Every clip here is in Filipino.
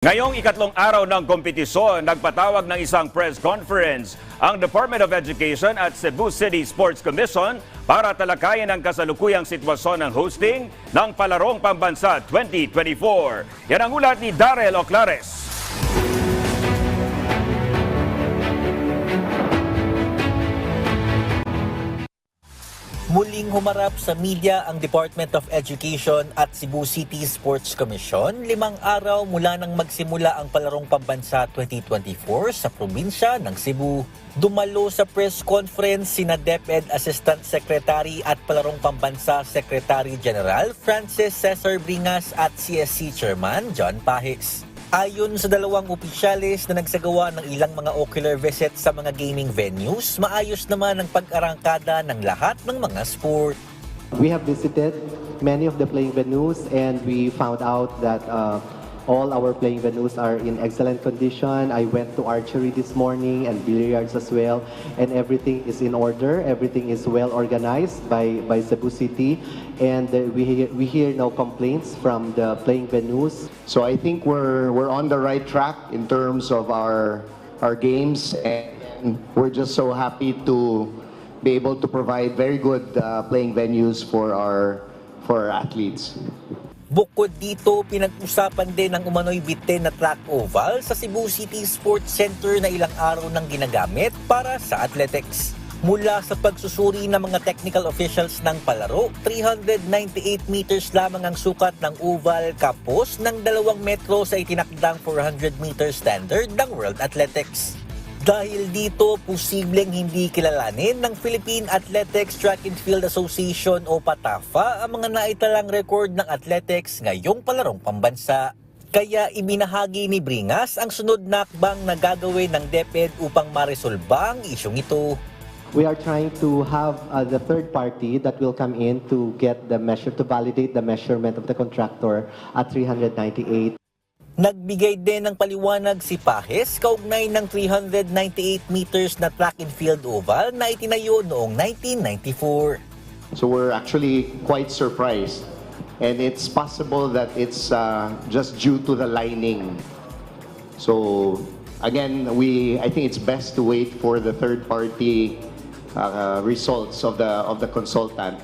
Ngayong ikatlong araw ng kompetisyon, nagpatawag ng isang press conference ang Department of Education at Cebu City Sports Commission para talakayin ang kasalukuyang sitwasyon ng hosting ng Palarong Pambansa 2024. Yan ang ulat ni Darrell Oclares. Muling humarap sa media ang Department of Education at Cebu City Sports Commission limang araw mula nang magsimula ang Palarong Pambansa 2024 sa probinsya ng Cebu. Dumalo sa press conference sina DepEd Assistant Secretary at Palarong Pambansa Secretary General Francis Cesar Bringas at CSC Chairman John Pahis. Ayon sa dalawang opisyalis na nagsagawa ng ilang mga ocular visits sa mga gaming venues, maayos naman ang pag-arangkada ng lahat ng mga sport. We have visited many of the playing venues and we found out that uh, all our playing venues are in excellent condition. I went to archery this morning and billiards as well and everything is in order. Everything is well organized by, by Cebu City and uh, we, hear, we hear no complaints from the playing venues. So I think we're we're on the right track in terms of our our games, and we're just so happy to be able to provide very good uh, playing venues for our for our athletes. Bukod dito, pinag-usapan din ang umano'y bitin na track oval sa Cebu City Sports Center na ilang araw nang ginagamit para sa athletics. Mula sa pagsusuri ng mga technical officials ng palaro, 398 meters lamang ang sukat ng oval kapos ng 2 metro sa itinakdang 400 meter standard ng World Athletics. Dahil dito, posibleng hindi kilalanin ng Philippine Athletics Track and Field Association o PATAFA ang mga naitalang record ng athletics ngayong palarong pambansa. Kaya ibinahagi ni Bringas ang sunod na akbang na gagawin ng DepEd upang maresolba ang isyong ito. We are trying to have uh, the third party that will come in to get the measure, to validate the measurement of the contractor at 398 Nagbigay din ng paliwanag si Pahes kaugnay ng 398 meters na track and field oval na itinayo noong 1994. So we're actually quite surprised, and it's possible that it's uh, just due to the lining. So again, we I think it's best to wait for the third party uh, results of the of the consultant.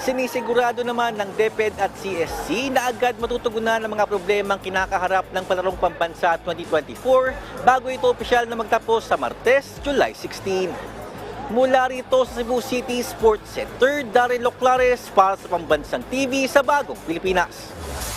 Sinisigurado naman ng DepEd at CSC na agad matutugunan ang mga problemang kinakaharap ng Palarong Pambansa 2024 bago ito opisyal na magtapos sa Martes, July 16. Mula rito sa Cebu City Sports Center, Daryl Oclares para sa Pambansang TV sa Bagong Pilipinas.